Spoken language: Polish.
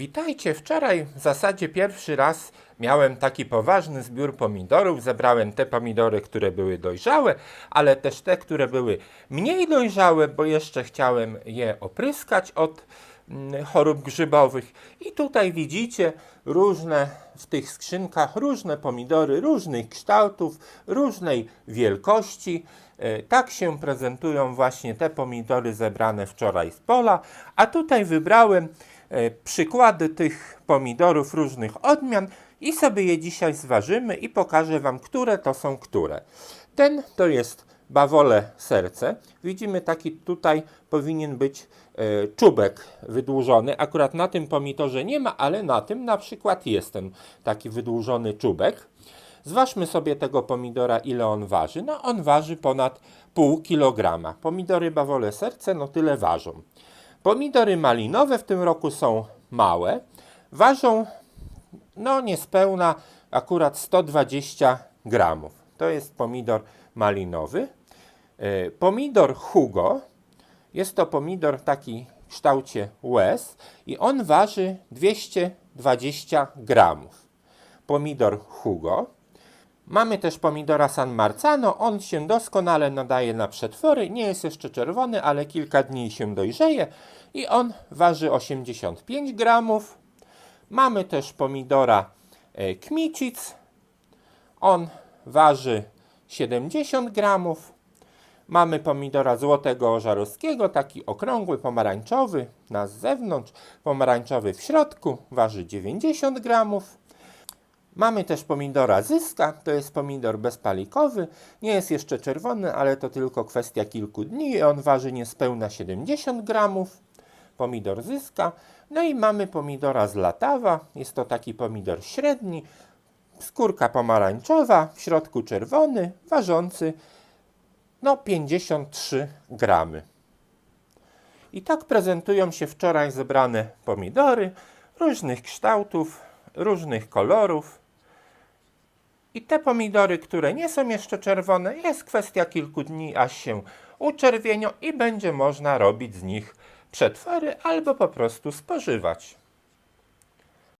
Witajcie. Wczoraj w zasadzie pierwszy raz miałem taki poważny zbiór pomidorów. Zebrałem te pomidory, które były dojrzałe, ale też te, które były mniej dojrzałe, bo jeszcze chciałem je opryskać od mm, chorób grzybowych. I tutaj widzicie różne w tych skrzynkach różne pomidory różnych kształtów, różnej wielkości. E, Tak się prezentują właśnie te pomidory zebrane wczoraj z pola, a tutaj wybrałem przykłady tych pomidorów różnych odmian i sobie je dzisiaj zważymy i pokażę Wam, które to są które. Ten to jest bawole serce. Widzimy taki tutaj powinien być e, czubek wydłużony. Akurat na tym pomidorze nie ma, ale na tym na przykład jest ten taki wydłużony czubek. Zważmy sobie tego pomidora, ile on waży. No, on waży ponad pół kilograma. Pomidory bawole serce, no tyle ważą. Pomidory malinowe w tym roku są małe. Ważą, no niespełna, akurat 120 gramów. To jest pomidor malinowy. E, Pomidor Hugo jest to pomidor taki w kształcie łez i on waży 220 gramów. Pomidor Hugo. Mamy też pomidora San Marzano. On się doskonale nadaje na przetwory. Nie jest jeszcze czerwony, ale kilka dni się dojrzeje i on waży 85 gramów. Mamy też pomidora e, Kmicic. On waży 70 gramów. Mamy pomidora złotego ożarowskiego, taki okrągły, pomarańczowy na zewnątrz, pomarańczowy w środku, waży 90 gramów. Mamy też pomidora zyska, to jest pomidor bezpalikowy, nie jest jeszcze czerwony, ale to tylko kwestia kilku dni on waży niespełna 70 gramów. Pomidor zyska. No i mamy pomidora z latawa, jest to taki pomidor średni, skórka pomarańczowa, w środku czerwony, ważący no 53 gramy. I tak prezentują się wczoraj zebrane pomidory różnych kształtów, różnych kolorów. I te pomidory, które nie są jeszcze czerwone, jest kwestia kilku dni, aż się uczerwienią i będzie można robić z nich przetwory albo po prostu spożywać.